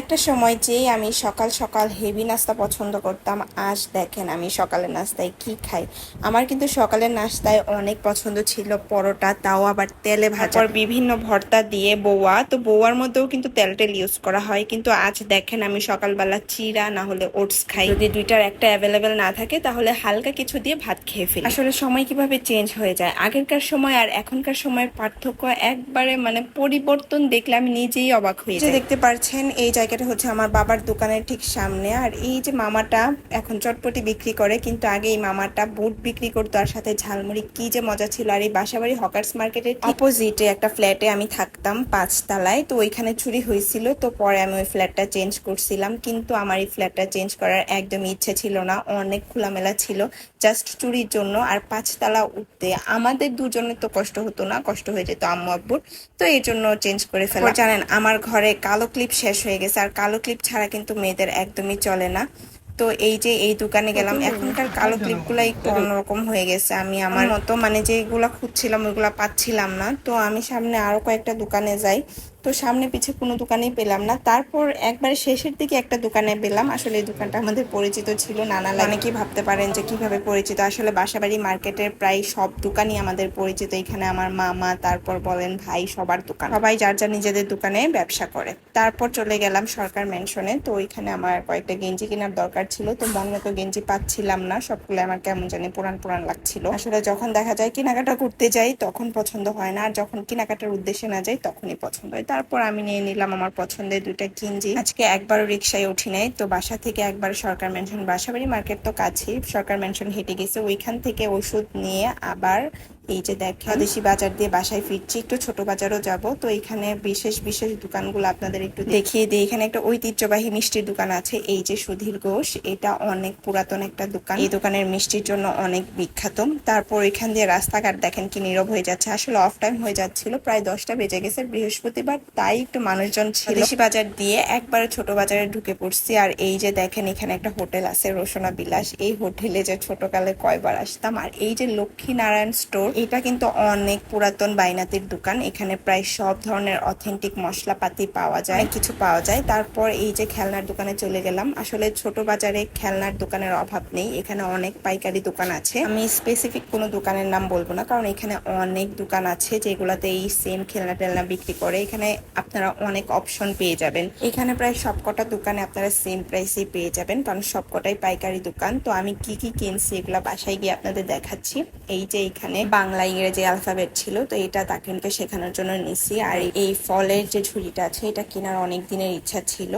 একটা সময় যেই আমি সকাল সকাল হেভি নাস্তা পছন্দ করতাম আজ দেখেন আমি সকালের নাস্তায় কি খাই। আমার কিন্তু সকালের নাস্তায় অনেক পছন্দ ছিল পরোটা তাও আবার তেলে ভাজা। বিভিন্ন ভর্তা দিয়ে বৌয়া তো বৌয়ার মধ্যেও কিন্তু তেল টেল ইউজ করা হয়। কিন্তু আজ দেখেন আমি সকালবেলা চিরা না হলে ওটস খাই। যদি দুইটার একটা অ্যাভেলেবেল না থাকে তাহলে হালকা কিছু দিয়ে ভাত খেয়ে ফেলি। আসলে সময় কীভাবে চেঞ্জ হয়ে যায়? আগেরকার সময় আর এখনকার সময়ের পার্থক্য একবারে মানে পরিবর্তন দেখলে আমি নিজেই অবাক হয়ে যাই। দেখতে পারছেন এই জায়গাটা হচ্ছে আমার বাবার দোকানের ঠিক সামনে। আর এই যে মামাটা এখন চটপটি বিক্রি করে, কিন্তু আগে এই মামাটা বুট বিক্রি করতো, আর সাথে ঝালমুড়ি কি যে মজা ছিল। আর এই বাসাবাড়ি হকার্স মার্কেটের অপোজিটে একটা ফ্ল্যাটে আমি থাকতাম পাঁচতলায়। তো ওইখানে চুরি হয়েছিল, তো পরে আমি ওই ফ্ল্যাটটা চেঞ্জ করছিলাম। কিন্তু আমার এই ফ্ল্যাটটা চেঞ্জ করার একদমই ইচ্ছে ছিল না, অনেক খোলামেলা ছিল জাস্ট চুরির জন্য। আর পাঁচতলা উঠতে আমাদের দুজনের তো কষ্ট হতো না, কষ্ট হয়ে যেত আম্মু আব্বুর। তো এই জন্য চেঞ্জ করে ফেলা জানেন, আমার ঘরে কালো ক্লিপ শেষ হয়ে গেছে। আর কালো ক্লিপ ছাড়া কিন্তু মেয়েদের একদমই চলে না। তো এই যে এই দোকানে গেলাম এখনকার কালো ক্লিপ ক্লিপগুলো একটু অন্যরকম হয়ে গেছে। আমি আমার মতো মানে যেগুলা খুঁজছিলাম ওইগুলা পাচ্ছিলাম না। তো আমি সামনে আরও কয়েকটা দোকানে যাই। তো সামনে পিছে কোনো দোকানেই পেলাম না। তারপর একবার শেষের দিকে একটা দোকানে পেলাম। আসলে এই দোকানটা আমাদের পরিচিত ছিল। নানা অনেকেই ভাবতে পারেন যে কীভাবে পরিচিত? আসলে বাসাবাড়ি মার্কেটের প্রায় সব দোকানই আমাদের পরিচিত। এখানে আমার মামা, তারপর বলেন ভাই, সবার দোকান। সবাই যার যার নিজেদের দোকানে ব্যবসা করে। তারপর চলে গেলাম সরকার মেনশনে তো ওইখানে আমার কয়েকটা গেঞ্জি কেনার দরকার ছিল। তো মন মতো গেঞ্জি পাচ্ছিলাম না। সবগুলো আমার কেমন জানি পুরান পুরান লাগছিল। আসলে যখন দেখা যায় কেনাকাটা করতে যাই, তখন পছন্দ হয় না। আর যখন কেনাকাটার উদ্দেশ্যে না যাই, তখনই পছন্দ হয়। তারপর আমি নিয়ে নিলাম আমার পছন্দের দুটা কিনজি। আজকে একবারও রিক্সায় উঠি নাই, তো বাসা থেকে একবার সরকার মেনশন, বাসাবাড়ি মার্কেট তো কাছেই। সরকার মেনশন হেঁটে গেছে, ওইখান থেকে ওষুধ নিয়ে আবার এই যে দেখ দেশি বাজার দিয়ে বাসায় ফিরছি, একটু ছোট বাজারও যাব। তো এখানে বিশেষ বিশেষ দোকানগুলো আপনাদের একটু দেখিয়ে দিই। এখানে একটা ঐতিহ্যবাহী মিষ্টির দোকান আছে, এই যে সুধীর ঘোষ। এটা অনেক পুরাতন একটা দোকান। এই দোকানের মিষ্টির জন্য অনেক বিখ্যাত। তারপর এখান দিয়ে রাস্তাঘাট দেখেন কি নীরব হয়ে যাচ্ছে। আসলে অফ টাইম হয়ে যাচ্ছিল, প্রায় দশটা বেজে গেছে বৃহস্পতিবার, তাই একটু মানুষজন ছিল। বাজার দিয়ে একবারে ছোট বাজারে ঢুকে পড়ছি। আর এই যে দেখেন, এখানে একটা হোটেল আছে রোশনা বিলাস এই হোটেলে যে ছোটকালে কয়বার আসতাম। আর এই যে লক্ষ্মী নারায়ণ স্টোর এটা কিন্তু অনেক পুরাতন বাইনাতির দোকান। এখানে প্রায় সব ধরনের অথেন্টিক মশলাপাতি পাওয়া যায়, কিছু পাওয়া যায়। তারপর এই যে খেলনার দোকানে চলে গেলাম। আসলে ছোট বাজারে খেলনার দোকানের অভাব নেই। এখানে অনেক পাইকারি দোকান আছে। আমি স্পেসিফিক কোনো দোকানের নাম বলব না, কারণ এখানে অনেক দোকান আছে যেগুলোতে এই সেম খেলনা টেলনা বিক্রি করে। এখানে আপনারা অনেক অপশন পেয়ে যাবেন। এখানে প্রায় সবকটা দোকানে আপনারা সেম প্রাইসে পেয়ে যাবেন, কারণ সবকটাই পাইকারি দোকান। তো আমি কি কি কিনছি এগুলো বাসায় গিয়ে আপনাদের দেখাচ্ছি। এই যে এখানে বাংলা, ইংরেজি অ্যালফাবেট ছিল, তো এটা তাকিনকে শেখানোর জন্য নিছি। আর এই ফলের যে ঝুড়িটা আছে, এটা কেনার অনেক দিনের ইচ্ছা ছিল,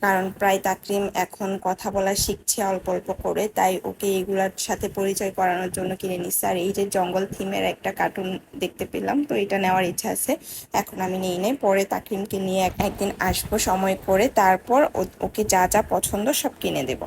কারণ প্রায় তাকরিম এখন কথা বলা শিখছে অল্প অল্প করে, তাই ওকে এগুলার সাথে পরিচয় করানোর জন্য কিনে নিচ্ছে আর এই যে জঙ্গল থিমের একটা কার্টুন দেখতে পেলাম, তো এটা নেওয়ার ইচ্ছা আছে। এখন আমি নিয়ে নেই পরে তাকরিমকে নিয়ে এক- একদিন আসব সময় করে, তারপর ওকে যা যা পছন্দ সব কিনে দেবো।